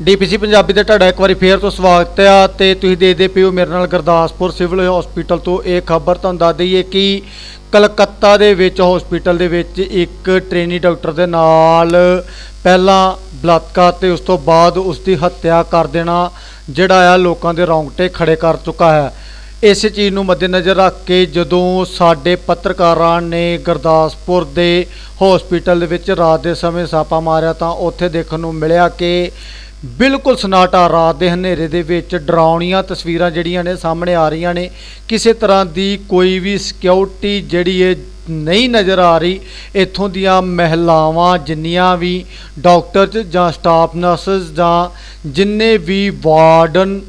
DPC Punjabi ਦਾ ਤੁਹਾਡਾ ਇੱਕ ਵਾਰੀ ਫੇਰ ਤੋਂ ਸਵਾਗਤ ਹੈ ਤੇ ਤੁਸੀਂ ਦੇਖਦੇ ਪਿਓ ਮੇਰੇ ਨਾਲ ਗੁਰਦਾਸਪੁਰ ਸਿਵਲ ਹਸਪੀਟਲ ਤੋਂ ਇਹ ਖਬਰ ਤੁਹਾਨੂੰ ਦੱਸ ਦਈਏ ਕਿ ਕਲਕੱਤਾ ਦੇ ਵਿੱਚ ਹਸਪੀਟਲ ਦੇ ਵਿੱਚ ਇੱਕ ਟ੍ਰੇਨੀ ਡਾਕਟਰ ਦੇ ਨਾਲ ਪਹਿਲਾਂ ਬਲਾਤਕਾਰ ਤੇ ਉਸ ਤੋਂ ਬਾਅਦ ਉਸ ਦੀ ਹੱਤਿਆ ਕਰ ਦੇਣਾ ਜਿਹੜਾ ਆ ਲੋਕਾਂ ਦੇ ਰੌਂਗਟੇ ਖੜੇ ਕਰ ਚੁੱਕਾ ਹੈ। ਇਸ ਚੀਜ਼ ਨੂੰ ਮੱਦੇਨਜ਼ਰ ਰੱਖ ਕੇ ਜਦੋਂ ਸਾਡੇ ਪੱਤਰਕਾਰਾਂ ਨੇ ਗੁਰਦਾਸਪੁਰ ਦੇ ਹਸਪੀਟਲ ਦੇ ਵਿੱਚ ਰਾਤ ਦੇ ਸਮੇਂ ਛਾਪਾ ਮਾਰਿਆ ਤਾਂ ਉੱਥੇ ਦੇਖਣ ਨੂੰ ਮਿਲਿਆ ਕਿ ਬਿਲਕੁਲ ਸਨਾਟਾ ਰਾਤ ਦੇ ਹਨੇਰੇ ਦੇ ਵਿੱਚ ਡਰਾਉਣੀਆਂ ਤਸਵੀਰਾਂ ਜਿਹੜੀਆਂ ਨੇ ਸਾਹਮਣੇ ਆ ਰਹੀਆਂ ਨੇ। ਕਿਸੇ ਤਰ੍ਹਾਂ ਦੀ ਕੋਈ ਵੀ ਸਿਕਿਉਰਿਟੀ ਜਿਹੜੀ ਹੈ ਨਹੀਂ ਨਜ਼ਰ ਆ ਰਹੀ, ਇੱਥੋਂ ਦੀਆਂ ਮਹਿਲਾਵਾਂ ਜਿੰਨੀਆਂ ਵੀ ਡਾਕਟਰਸ ਜਾਂ ਸਟਾਫ ਨਰਸਸ ਜਾਂ ਜਿੰਨੇ ਵੀ ਵਾਰਡਨ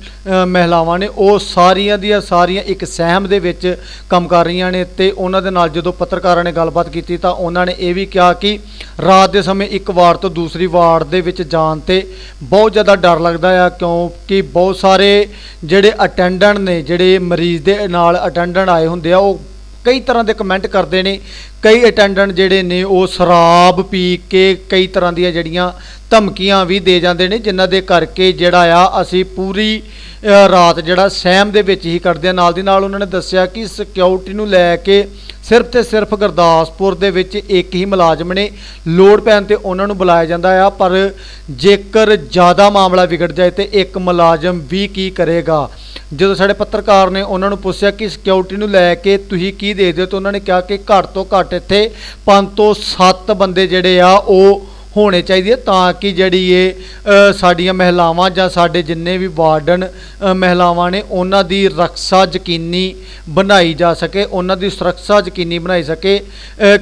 ਮਹਿਲਾਵਾਂ ਨੇ, ਉਹ ਸਾਰੀਆਂ ਦੀਆਂ ਸਾਰੀਆਂ ਇੱਕ ਸਹਿਮ ਦੇ ਵਿੱਚ ਕੰਮ ਕਰ ਰਹੀਆਂ ਨੇ ਤੇ ਉਹਨਾਂ ਦੇ ਨਾਲ ਜਦੋਂ ਪੱਤਰਕਾਰਾਂ ਨੇ ਗੱਲਬਾਤ ਕੀਤੀ ਤਾਂ ਉਹਨਾਂ ਨੇ ਇਹ ਵੀ ਕਿਹਾ ਕਿ ਰਾਤ ਦੇ ਸਮੇਂ ਇੱਕ ਵਾਰਡ ਤੋਂ ਦੂਸਰੀ ਵਾਰਡ ਦੇ ਵਿੱਚ ਜਾਣ ਤੇ ਬਹੁਤ ਜ਼ਿਆਦਾ ਡਰ ਲੱਗਦਾ ਆ, ਕਿਉਂਕਿ ਬਹੁਤ ਸਾਰੇ ਜਿਹੜੇ ਅਟੈਂਡੈਂਟ ਨੇ, ਜਿਹੜੇ ਮਰੀਜ਼ ਦੇ ਨਾਲ ਅਟੈਂਡੈਂਟ ਆਏ ਹੁੰਦੇ ਆ, ਉਹ ਕਈ ਤਰ੍ਹਾਂ ਦੇ ਕਮੈਂਟ ਕਰਦੇ ਨੇ। ਕਈ ਅਟੈਂਡੈਂਟ ਜਿਹੜੇ ਨੇ, ਉਹ ਸ਼ਰਾਬ ਪੀ ਕੇ ਕਈ ਤਰ੍ਹਾਂ ਦੀਆਂ ਜਿਹੜੀਆਂ ਧਮਕੀਆਂ ਵੀ ਦੇ ਜਾਂਦੇ ਨੇ, ਜਿਨ੍ਹਾਂ ਦੇ ਕਰਕੇ ਜਿਹੜਾ ਆ, ਅਸੀਂ ਪੂਰੀ ਰਾਤ ਜਿਹੜਾ ਸਹਿਮ ਦੇ ਵਿੱਚ ਹੀ ਕੱਢਦੇ ਆ। ਨਾਲ ਦੀ ਨਾਲ ਉਹਨਾਂ ਨੇ ਦੱਸਿਆ ਕਿ ਸਿਕਿਉਰਿਟੀ ਨੂੰ ਲੈ ਕੇ ਸਿਰਫ ਤੇ ਸਿਰਫ ਗੁਰਦਾਸਪੁਰ ਦੇ ਵਿੱਚ ਇੱਕ ਹੀ ਮੁਲਾਜ਼ਮ ਨੇ ਲੋੜ ਪੈਣ ਤੇ ਉਹਨਾਂ ਨੂੰ ਬੁਲਾਇਆ ਜਾਂਦਾ ਆ, ਪਰ ਜੇਕਰ ਜ਼ਿਆਦਾ ਮਾਮਲਾ ਵਿਗੜ ਜਾਏ ਤੇ ਇੱਕ ਮੁਲਾਜ਼ਮ ਵੀ ਕੀ ਕਰੇਗਾ? ਜਦੋਂ ਸਾਡੇ ਪੱਤਰਕਾਰ ਨੇ ਉਹਨਾਂ ਨੂੰ ਪੁੱਛਿਆ ਕਿ ਸਿਕਿਉਰਿਟੀ ਨੂੰ ਲੈ ਕੇ ਤੁਸੀਂ ਕੀ ਦੇਖਦੇ ਹੋ, ਤਾਂ ਉਹਨਾਂ ਨੇ ਕਿਹਾ ਕਿ ਘੱਟ ਤੋਂ ਘੱਟ ਇੱਥੇ 5 ਤੋਂ 7 ਬੰਦੇ ਜਿਹੜੇ ਆ, ਉਹ ਹੋਣੇ ਚਾਹੀਦੇ ਤਾਂ ਕਿ ਜਿਹੜੀ ਇਹ ਸਾਡੀਆਂ ਮਹਿਲਾਵਾਂ ਜਾਂ ਸਾਡੇ ਜਿੰਨੇ ਵੀ ਵਾਰਡਨ ਮਹਿਲਾਵਾਂ ਨੇ ਉਹਨਾਂ ਦੀ ਰੱਖਿਆ ਯਕੀਨੀ ਬਣਾਈ ਜਾ ਸਕੇ, ਉਹਨਾਂ ਦੀ ਸੁਰੱਖਿਆ ਯਕੀਨੀ ਬਣਾਈ ਸਕੇ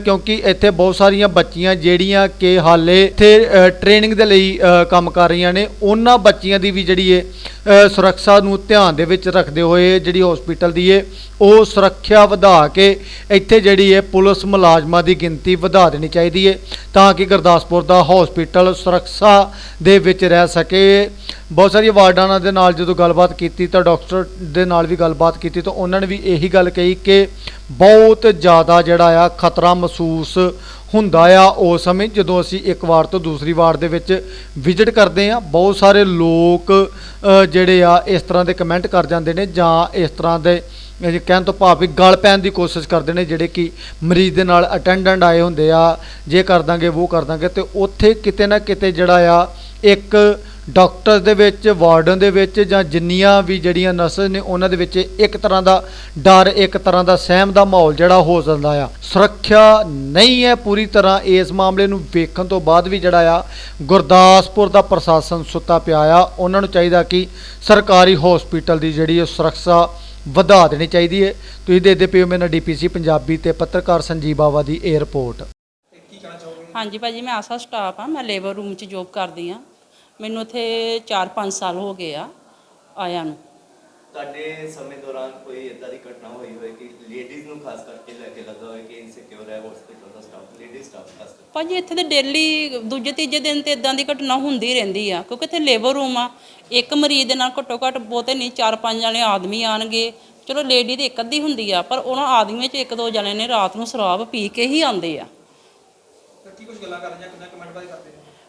ਕਿਉਂਕਿ ਇੱਥੇ ਬਹੁਤ ਸਾਰੀਆਂ ਬੱਚੀਆਂ ਜਿਹੜੀਆਂ ਕਿ ਹਾਲੇ ਇੱਥੇ ਟ੍ਰੇਨਿੰਗ ਦੇ ਲਈ ਕੰਮ ਕਰ ਰਹੀਆਂ ਨੇ, ਉਹਨਾਂ ਬੱਚੀਆਂ ਦੀ ਵੀ ਜਿਹੜੀ ਹੈ ਸੁਰੱਖਿਆ ਨੂੰ ਧਿਆਨ ਦੇ ਵਿੱਚ ਰੱਖਦੇ ਹੋਏ ਜਿਹੜੀ ਹਸਪੀਟਲ ਦੀ ਹੈ ਉਹ ਸੁਰੱਖਿਆ ਵਧਾ ਕੇ ਇੱਥੇ ਜਿਹੜੀ ਹੈ ਪੁਲਿਸ ਮੁਲਾਜ਼ਮਾਂ ਦੀ ਗਿਣਤੀ ਵਧਾ ਦੇਣੀ ਚਾਹੀਦੀ ਹੈ ਤਾਂ ਕਿ ਗੁਰਦਾਸਪੁਰ ਦਾ ਹਸਪੀਟਲ ਸੁਰੱਖਿਆ ਦੇ ਵਿੱਚ ਰਹਿ ਸਕੇ। ਬਹੁਤ ਸਾਰੀਆਂ ਵਾਰਡਾਂ ਦੇ ਨਾਲ ਜਦੋਂ ਗੱਲਬਾਤ ਕੀਤੀ ਤਾਂ ਡਾਕਟਰ ਦੇ ਨਾਲ ਵੀ ਗੱਲਬਾਤ ਕੀਤੀ ਤਾਂ ਉਹਨਾਂ ਨੇ ਵੀ ਇਹੀ ਗੱਲ ਕਹੀ ਕਿ ਬਹੁਤ ਜ਼ਿਆਦਾ ਜਿਹੜਾ ਆ ਖਤਰਾ ਮਹਿਸੂਸ ਹੁੰਦਾ ਆ ਉਸ ਸਮੇਂ ਜਦੋਂ ਅਸੀਂ ਇੱਕ ਵਾਰ ਤੋਂ ਦੂਸਰੀ ਵਾਰ ਦੇ ਵਿੱਚ ਵਿਜ਼ਿਟ ਕਰਦੇ ਆ, ਬਹੁਤ ਸਾਰੇ ਲੋਕ ਜਿਹੜੇ ਆ, ਇਸ ਤਰ੍ਹਾਂ ਦੇ ਕਮੈਂਟ ਕਰ ਜਾਂਦੇ ਨੇ ਜਾਂ ਇਸ ਤਰ੍ਹਾਂ ਦੇ, ਇਹ ਕਹਿਣ ਤੋਂ ਭਾਵ ਵੀ ਗਲ ਪੈਣ ਦੀ ਕੋਸ਼ਿਸ਼ ਕਰਦੇ ਨੇ, ਜਿਹੜੇ ਕਿ ਮਰੀਜ਼ ਦੇ ਨਾਲ ਅਟੈਂਡੈਂਟ ਆਏ ਹੁੰਦੇ ਆ, ਜੇ ਕਰ ਦਾਂਗੇ ਉਹ ਕਰ ਦਾਂਗੇ, ਤੇ ਉੱਥੇ ਕਿਤੇ ਨਾ ਕਿਤੇ ਜਿਹੜਾ ਆ, ਇੱਕ ਡਾਕਟਰ ਦੇ ਵਿੱਚ, ਵਾਰਡਨ ਦੇ ਵਿੱਚ ਜਾਂ ਜਿੰਨੀਆਂ ਵੀ ਜਿਹੜੀਆਂ ਨਰਸਸ ਨੇ, ਉਹਨਾਂ ਦੇ ਵਿੱਚ ਇੱਕ ਤਰ੍ਹਾਂ ਦਾ ਡਰ, ਇੱਕ ਤਰ੍ਹਾਂ ਦਾ ਸਹਿਮ ਦਾ ਮਾਹੌਲ ਜਿਹੜਾ ਹੋ ਜਾਂਦਾ ਆ। ਸੁਰੱਖਿਆ ਨਹੀਂ ਹੈ ਪੂਰੀ ਤਰ੍ਹਾਂ ਇਸ ਮਾਮਲੇ ਨੂੰ ਵੇਖਣ ਤੋਂ ਬਾਅਦ ਵੀ ਜਿਹੜਾ ਆ, ਗੁਰਦਾਸਪੁਰ ਦਾ ਪ੍ਰਸ਼ਾਸਨ ਸੁੱਤਾ ਪਿਆ ਆ। ਉਹਨਾਂ ਨੂੰ ਚਾਹੀਦਾ ਕਿ ਸਰਕਾਰੀ ਹਸਪੀਟਲ ਦੀ ਜਿਹੜੀ ਹੈ ਸੁਰੱਖਿਆ ਵਧਾ ਦੇਣੀ ਚਾਹੀਦੀ ਹੈ। ਤੁਸੀਂ ਦੇਖਦੇ ਪਿਓ ਮੇਰੇ ਨਾਲ ਡੀਪੀਸੀ ਪੰਜਾਬੀ ਤੇ ਪੱਤਰਕਾਰ ਸੰਜੀਵ ਬਾਵਾ ਦੀ ਇਹ ਰਿਪੋਰਟ। ਹਾਂਜੀ ਭਾਜੀ, ਮੈਂ ਆਸਾ ਸਟਾਫ ਆ, ਮੈਂ ਲੇਬਰ ਰੂਮ 'ਚ ਜੋਬ ਕਰਦੀ ਆ। ਮੈਨੂੰ ਇੱਥੇ 4-5 ਸਾਲ ਹੋ ਗਏ ਆ ਆਇਆਂ ਨੂੰ। ਤੁਹਾਡੇ ਸਮੇਂ ਦੌਰਾਨ ਕੋਈ ਇਦਾਂ ਦੀ ਘਟਨਾ ਹੋਈ ਹੋਵੇ ਕਿ ਲੇਡੀਜ਼ ਨੂੰ ਖਾਸ ਕਰਕੇ ਲੈ ਕੇ ਲੱਗਾ ਹੋਵੇ ਕਿ ਇਨਸਿਕਿਉਰ ਹੈ ਹਸਪੀਟਲ ਦਾ ਸਟਾਫ ਲੇਡੀਜ਼ ਸਟਾਫ ਖਾਸ ਕਰਕੇ? ਭਾਜੀ ਇੱਥੇ ਤੇ ਡੇਲੀ ਦੂਜੇ ਤੀਜੇ ਦਿਨ ਤੇ ਇਦਾਂ ਦੀ ਘਟਨਾ ਹੁੰਦੀ ਰਹਿੰਦੀ ਆ ਕਿਉਂਕਿ ਇੱਥੇ ਲੇਬਰ ਰੂਮ ਆ। ਇੱਕ ਮਰੀਜ਼ ਦੇ ਨਾਲ ਘੱਟੋ ਘੱਟ ਬਹੁਤੇ ਨਹੀਂ 4-5 ਜਣੇ ਆਦਮੀ ਆਣਗੇ। ਚਲੋ ਲੇਡੀ ਤੇ ਇੱਕ ਅੱਧੀ ਹੁੰਦੀ ਆ ਪਰ ਉਹਨਾਂ ਆਦਮੀਆਂ 'ਚ ਇੱਕ ਦੋ ਜਣੇ ਨੇ ਰਾਤ ਨੂੰ ਸ਼ਰਾਬ ਪੀ ਕੇ ਹੀ ਆਉਂਦੇ ਆ। ਕੀ ਕੁਝ ਗੱਲਾਂ ਕਰ ਰਹੀਆਂ? ਕਿੰਨਾ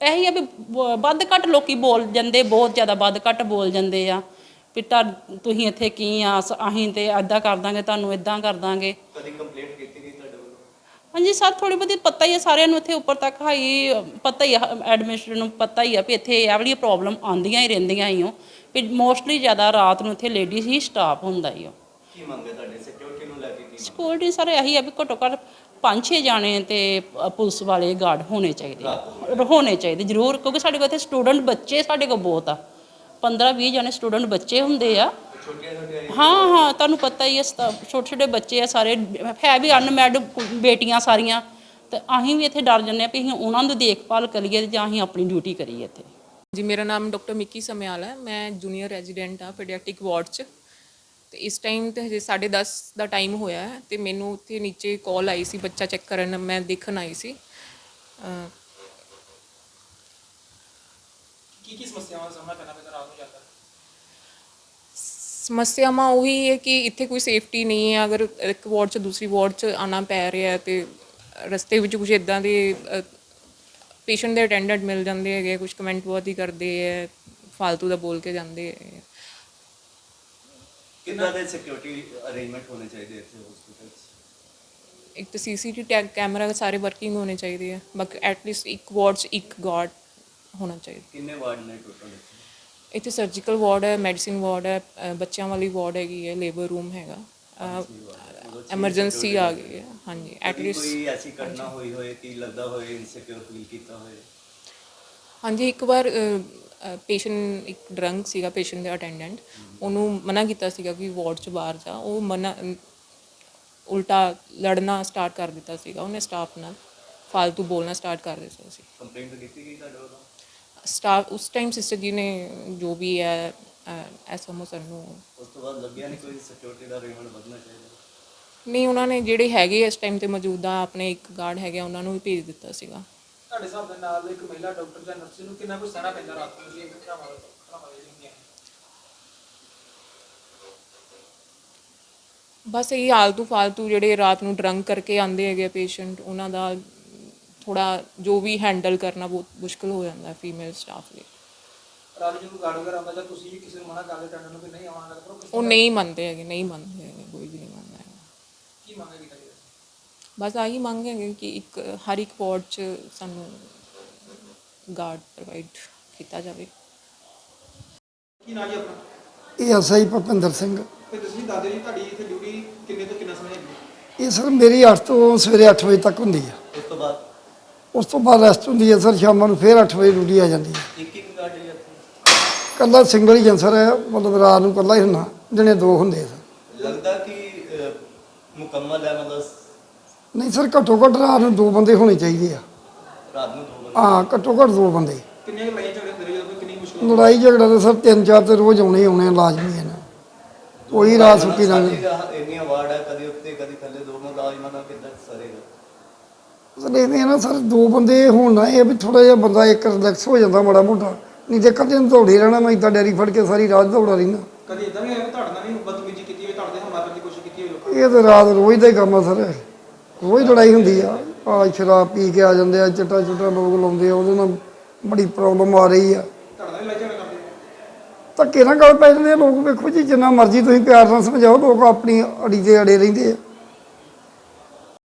ਇਹੀ ਆ ਵੀ ਬ- ਵੱਧ ਘੱਟ ਲੋਕੀ ਬੋਲ ਜਾਂਦੇ ਬਹੁਤ ਜ਼ਿਆਦਾ ਵੱਧ ਘੱਟ ਬੋਲ ਜਾਂਦੇ ਆ। ਵੀ ਤਾਂ ਤੁਸੀਂ ਇੱਥੇ ਕੀ ਆ ਸ- ਅਸੀਂ ਤੇ ਐਦਾਂ ਕਰ ਦਾਂਗੇ ਤੁਹਾਨੂੰ ਇਦਾਂ ਕਰ ਦਾਂਗੇ। ਕਦੀ ਕੰਪਲੇਂਟ ਕੀਤੀ ਗਈ ਤੁਹਾਡੇ ਵੱਲੋਂ? ਹਾਂਜੀ ਸਰ ਥੋੜੀ ਬਹੁਤੀ ਪਤਾ ਹੀ ਆ ਸਾਰਿਆਂ ਨੂੰ ਇੱਥੇ ਉੱਪਰ ਤੱਕ ਹਾਈ ਪਤਾ ਹੀ ਆ ਐਡਮਿਨਿਸਟ੍ਰੇਟਰ ਨੂੰ ਪਤਾ ਹੀ ਆ ਵੀ ਇੱਥੇ ਇਹ ਵਾਲੀ ਪ੍ਰੋਬਲਮ ਆਉਂਦੀਆਂ ਹੀ ਰਹਿੰਦੀਆਂ ਹੀ ਹੋ ਵੀ ਮੋਸਟਲੀ ਜ਼ਿਆਦਾ ਰਾਤ ਨੂੰ ਇੱਥੇ ਲੇਡੀਜ਼ ਹੀ ਸਟਾਫ ਹੁੰਦਾ ਹੀ ਹੋ ਕੀ ਮੰਗੇ ਤੁਹਾਡੇ? ਸਿਕਿਉਰਿਟੀ ਨੂੰ ਲੈ ਕੇ ਕੀ ਸਿਕਿਉਰਿਟੀ ਸਰ ਇਹੀ ਆ ਵੀ ਘੱਟੋ ਘੱਟ ਪੰਜ ਛੇ ਜਾਣੇ ਤੇ ਪੁਲਿਸ ਵਾਲੇ ਗਾਰਡ ਹੋਣੇ ਚਾਹੀਦੇ। ਹੋਣੇ ਚਾਹੀਦੇ ਜ਼ਰੂਰ ਕਿਉਂਕਿ ਸਾਡੇ ਕੋਲ ਇੱਥੇ ਸਟੂਡੈਂਟ ਬੱਚੇ ਸਾਡੇ ਕੋਲ ਬਹੁਤ ਆ। 15 20 ਜਾਣੇ ਸਟੂਡੈਂਟ ਬੱਚੇ ਹੁੰਦੇ ਆ। ਛੋਟੀਆਂ ਛੋਟੀਆਂ ਹਾਂ ਹਾਂ ਤੁਹਾਨੂੰ ਪਤਾ ਹੀ ਹੈ ਸਤਾ- ਛੋਟੇ ਛੋਟੇ ਬੱਚੇ ਆ ਸਾਰੇ ਹੈ ਵੀ ਅਨਮੈਡ ਬੇਟੀਆਂ ਸਾਰੀਆਂ। ਤੇ ਅਸੀਂ ਵੀ ਇੱਥੇ ਡਰ ਜੰਨੇ ਆ ਵੀ ਅਸੀਂ ਉਹਨਾਂ ਦੀ ਦੇਖਭਾਲ ਕਰੀਏ ਤੇ ਜਾਂ ਅਸੀਂ ਆਪਣੀ ਡਿਊਟੀ ਕਰੀਏ ਇੱਥੇ। ਜੀ ਮੇਰਾ ਨਾਮ ਡਾਕਟਰ ਮਿੱਕੀ ਸਮਿਆਲ ਹੈ। ਮੈਂ ਜੂਨੀਅਰ ਰੈਜ਼ੀਡੈਂਟ ਆ ਪੀਡੀਆਟ੍ਰਿਕ ਵਾਰਡ 'ਚ। ਤੇ ਇਸ ਟਾਈਮ ਤੇ ਹਜੇ 10:30 ਦਾ ਟਾਈਮ ਹੋਇਆ ਹੈ ਤੇ ਮੈਨੂੰ ਉੱਥੇ ਨੀਚੇ ਕਾਲ ਆਈ ਸੀ ਬੱਚਾ ਚੈੱਕ ਕਰਨ ਮੈਂ ਦੇਖਣ ਆਈ ਸੀ। ਅਹ ਕੀ ਕੀ ਸਮੱਸਿਆਵਾਂ ਦਾ ਸਾਹਮਣਾ ਕਰਨਾ ਪੈਂਦਾ ਰਾਤ ਨੂੰ ਜ਼ਿਆਦਾ ਸਮੱਸਿਆਵਾਂ ਉਹੀ ਹੈ ਕਿ ਇੱਥੇ ਕੋਈ ਸੇਫਟੀ ਨਹੀਂ ਹੈ ਅਗਰ ਇੱਕ ਵਾਰਡ 'ਚ ਦੂਸਰੀ ਵਾਰਡ 'ਚ ਆਣਾ ਪੈ ਰਿਹਾ ਹੈ ਤੇ ਰਸਤੇ ਵਿੱਚ ਕੁਝ ਇਦਾਂ ਦੇ ਪੇਸ਼ੈਂਟ ਦੇ ਅਟੈਂਡੈਂਟ ਮਿਲ ਜਾਂਦੇ ਹੈਗੇ ਕੁਝ ਕਮੈਂਟ ਬਹੁਤ ਹੀ ਕਰਦੇ ਹੈ ਫालतू ਦਾ ਬੋਲ ਕੇ ਜਾਂਦੇ ਹੈ ਕਿੰਨਾ ਦੇ ਸਿਕਿਉਰਿਟੀ ਅਰੇਂਜਮੈਂਟ ਹੋਣੇ ਚਾਹੀਦੇ ਇੱਥੇ ਹਸਪੀਟਲ 'ਚ ਇੱਕ ਤਾਂ ਸੀਸੀਟੀ ਟੈਗ ਕੈਮਰਾ ਸਾਰੇ ਵਰਕਿੰਗ ਹੋਣੇ ਚਾਹੀਦੇ ਆ। ਬਾਕੀ ਐਟਲੀਸਟ ਇੱਕ ਵਾਰਡ 'ਚ ਇੱਕ ਗਾਰਡ ਹੋਣਾ ਚਾਹੀਦਾ। ਕਿੰਨੇ ਵਾਰਡ ਨੇ ਟੋਟਲ ਇੱਥੇ? ਸਰਜੀਕਲ ਵਾਰਡ ਹੈ ਮੈਡੀਸਿਨ ਵਾਰਡ ਹੈ ਅ, ਬੱਚਿਆਂ ਵਾਲੀ ਵਾਰਡ ਹੈਗੀ ਹੈ ਲੇਬਰ ਰੂਮ ਹੈਗਾ। ਐਮਰਜੈਂਸੀ ਆ ਗਈ ਹੈ। ਹਾਂਜੀ ਕਦੀ ਐਟਲੀਸਟ ਕੋਈ ਐਸੀ ਘਟਨਾ ਹੋਈ ਹੋਏ ਕਿ ਲੱਗਦਾ ਹੋਏ ਇਨਸਿਕਿਉਰ ਫੀਲ ਕੀਤਾ ਹੋਏ? ਹਾਂਜੀ ਇੱਕ ਵਾਰ ਪੇਸ਼ੈਂਟ ਇੱਕ ਡਰੰਕ ਸੀਗਾ ਪੇਸ਼ੈਂਟ ਦੇ ਅਟੈਂਡੈਂਟ ਉਹਨੂੰ ਮਨਾ ਕੀਤਾ ਸੀਗਾ ਕਿ ਵਾਰਡ 'ਚ ਬਾਹਰ ਜਾ। ਉਹ ਮਨਾ ਉਲਟਾ ਲੜਨਾ ਸਟਾਰਟ ਕਰ ਦਿੱਤਾ ਸੀਗਾ। ਉਹਨੇ ਸਟਾਫ ਨਾਲ ਫालतू ਬੋਲਣਾ ਸਟਾਰਟ ਕਰ ਦਿੱਤਾ ਸੀ। ਕੰਪਲੇਂਟ ਕੀਤੀ ਗਈ ਤੁਹਾਡੇ ਵੱਲੋਂ? ਸਟਾਫ ਉਸ ਟਾਈਮ ਸਿਸਟਰ ਜੀ ਨੇ ਜੋ ਵੀ ਹੈ ਐਸਐਮਓ ਸਰ ਨੂੰ ਉਸ ਤੋਂ ਬਾਅਦ ਲੱਗਿਆ ਨਹੀਂ ਕੋਈ ਸਿਕਿਉਰਿਟੀ ਦਾ ਅਰੇਂਜਮੈਂਟ ਵਧਣਾ ਚਾਹੀਦਾ? ਨਹੀਂ ਉਹਨਾਂ ਨੇ ਜਿਹੜੇ ਹੈਗੇ ਇਸ ਟਾਈਮ ਤੇ ਮੌਜੂਦਾ ਆਪਣੇ ਇੱਕ ਗਾਰਡ ਹੈਗੇ ਉਹਨਾਂ ਨੂੰ ਵੀ ਭੇਜ ਦਿੱਤਾ ਸੀਗਾ। ਤੁਹਾਡੇ ਹਿਸਾਬ ਦੇ ਨਾਲ ਇੱਕ ਮਹਿਲਾ ਡਾਕਟਰ ਜਾਂ ਨਰਸ ਨੂੰ ਕਿੰਨਾ ਕੁ ਸਹਿਣਾ ਪੈਂਦਾ ਰਾਤ ਨੂੰ ਜੀ? ਘਰਾਂ ਵਾਲੇ ਘਰਾਂ ਵਾਲੇ ਜਿਹੜੀਆਂ ਬਸ ਇਹ ਆਲਤੂ ਫਾਲਤੂ ਜਿਹੜੇ ਰਾਤ ਨੂੰ ਡਰੰਕ ਕਰਕੇ ਆਉਂਦੇ ਹੈਗੇ ਪੇਸ਼ੈਂਟ ਉਹਨਾਂ ਦਾ ਥੋੜਾ ਜੋ ਵੀ ਹੈਂਡਲ ਕਰਨਾ ਬਹੁਤ ਮੁਸ਼ਕਲ ਹੋ ਜਾਂਦਾ ਫੀਮੇਲ ਸਟਾਫ ਲਈ। ਰਾਤ ਨੂੰ ਗਾਰਡ ਵਗੈਰਾ ਆਉਂਦਾ ਜਾਂ ਤੁਸੀਂ ਵੀ ਕਿਸੇ ਨੂੰ ਮਨਾ ਕਰਦੇ ਟੈਂਡਰ ਨੂੰ ਕਿ ਨਹੀਂ ਆਉਣਾ ਕਰੋ ਕਿਸ ਉਹ ਨਹੀਂ ਮੰਨਦੇ ਹੈਗੇ ਨਹੀਂ ਮੰਨਦੇ ਹੈਗੇ ਕੋਈ ਵੀ ਨਹੀਂ ਮੰਨਦਾ ਹੈਗਾ। ਕੀ ਮੰਗੇਗੀ ਤੁਹਾਡੀ ਬਸ ਆਹੀ ਮੰਗ ਹੈਗੇ ਕਿ ਇੱਕ ਹਰ ਇੱਕ ਵਾਰਡ 'ਚ ਸਾਨੂੰ ਗਾਰਡ ਪ੍ਰੋਵਾਈਡ ਕੀਤਾ ਜਾਵੇ। ਕੀ ਨਾਂ ਜੀ ਆਪਣਾ? ਇਹ ਐਸਆਈ ਭੁਪਿੰਦਰ ਸਿੰਘ। ਤੇ ਤੁਸੀਂ ਦੱਸ ਦਿਓ ਜੀ ਤੁਹਾਡੀ ਇੱਥੇ ਡਿਊਟੀ ਕਿੰਨੇ ਤੋਂ ਕਿੰਨਾ ਸਮੇਂ ਹੈਗੀ? ਇਹ ਸਰ ਮੇਰੀ 8 ਤੋਂ ਸਵੇਰੇ 8 ਵਜੇ ਤੱਕ ਹੁੰਦੀ ਆ। ਉਸ ਤੋਂ ਬਾਅਦ? ਉਸ ਤੋਂ ਬਾਅਦ ਰੈਸਟ ਹੁੰਦੀ ਹੈ ਸਰ ਸ਼ਾਮਾਂ ਨੂੰ ਫੇਰ 8 ਵਜੇ ਡਿਊਟੀ ਆ ਜਾਂਦੀ ਹੈ ਇੱਕ ਇੱਕ ਗਾਰਡ ਹੀ ਇੱਥੇ ਕੱਲਾ ਸਿੰਗਲ ਹੀ ਜੰਸਰ ਹੈ ਮਤਲਬ ਰਾਤ ਨੂੰ ਕੱਲਾ ਹੀ ਹੁੰਦਾ ਦਿਨੇ ਦੋ ਹੁੰਦੇ ਸਰ। ਲੱਗਦਾ ਕਿ ਅਹ, ਮੁਕੰਮਲ ਹੈ ਮਤਲਬ ਨਹੀਂ ਸਰ ਘੱਟੋ ਘੱਟ ਰਾਤ ਨੂੰ ਦੋ ਬੰਦੇ ਹੋਣੇ ਚਾਹੀਦੇ ਆ। ਰਾਤ ਨੂੰ ਦੋ ਬੰਦੇ? ਹਾਂ ਘੱਟੋ ਘੱਟ ਦੋ ਬੰਦੇ। ਕਿੰਨੇ ਲੜਾਈ ਝਗੜੇ ਹੁੰਦੇ ਨੇ ਜਦੋਂ ਕੋਈ ਕਿੰਨੀ ਮੁਸ਼ਕਲ ਲੜਾਈ ਝਗੜਾ ਤਾਂ ਸਰ ਤਿੰਨ ਚਾਰ ਤੇ ਰੋਜ਼ ਆਉਣੇ ਆਉਣੇ ਲਾਜ਼ਮੀ ਹੈ ਨਾ। ਕੋਈ ਰਾਤ ਸੁੱਕੀ ਲੰਘ ਇੰਨੀ ਵਾਰਡ ਹੈ ਕਦੀ ਉੱਤੇ ਕਦੀ ਥੱਲੇ ਦੋ ਮੁਲਾਜ਼ਮਾਂ ਦਾ ਕਿੱਦਾਂ ਸਰੇਗਾ? ਸਰ ਇਹਦੇ ਨਾ ਸਰ ਦੋ ਬੰਦੇ ਹੋਣ ਨਾ ਇਹ ਵੀ ਥੋੜਾ ਜਿਹਾ ਬੰਦਾ ਇੱਕ ਰਿਲੈਕਸ ਹੋ ਜਾਂਦਾ ਮਾੜਾ ਮੋਟਾ। ਨਹੀਂ ਤੇ ਕਦੇ ਨੂੰ ਦੌੜੇ ਰਹਿਣਾ ਮੈਂ ਇੱਦਾਂ ਡੈਰੀ ਫੜ ਕੇ ਸਾਰੀ ਰਾਤ ਦੌੜਾ ਰਹਿਣਾ ਕਦੀ ਇਦਾਂ ਵੀ ਤੁਹਾਡੇ ਵੀ ਬਦਤਮੀਜ਼ੀ ਕੀਤੀ ਹੋਵੇ ਤੁਹਾਡੇ ਤੇ ਹਮਲਾ ਕਰਨ ਦੀ ਕੋਸ਼ਿਸ਼ ਕੀਤੀ ਹੋਵੇ ਲੋਕਾਂ ਨੇ? ਇਹ ਤਾਂ ਰਾਤ ਰੋਜ਼ ਦਾ ਹੀ ਕੰਮ ਆ ਸਰ। ਰੋਜ਼ ਲੜਾਈ ਹੁੰਦੀ ਆ। ਆ ਸ਼ਰਾਬ ਪੀ ਕੇ ਆ ਜਾਂਦੇ ਆ, ਚਿੱਟਾ ਚੁੱਟਾ ਲੋਕ ਲਾਉਂਦੇ ਆ, ਉਹਦੇ ਨਾਲ ਬੜੀ ਪ੍ਰੋਬਲਮ ਆ ਰਹੀ ਆ। ਤੁਹਾਡੇ ਨਾਲ ਧੱਕੇ ਨਾਲ ਗੱਲ ਪੈ ਜਾਂਦੇ ਆ, ਲੋਕ ਵੇਖੋ ਜੀ, ਜਿੰਨਾ ਮਰਜ਼ੀ ਤੁਸੀਂ ਪਿਆਰ ਨਾਲ ਸਮਝਾਓ, ਲੋਕ ਆਪਣੀ ਅੜੀ ਦੇ ਅੜੇ ਰਹਿੰਦੇ ਆ।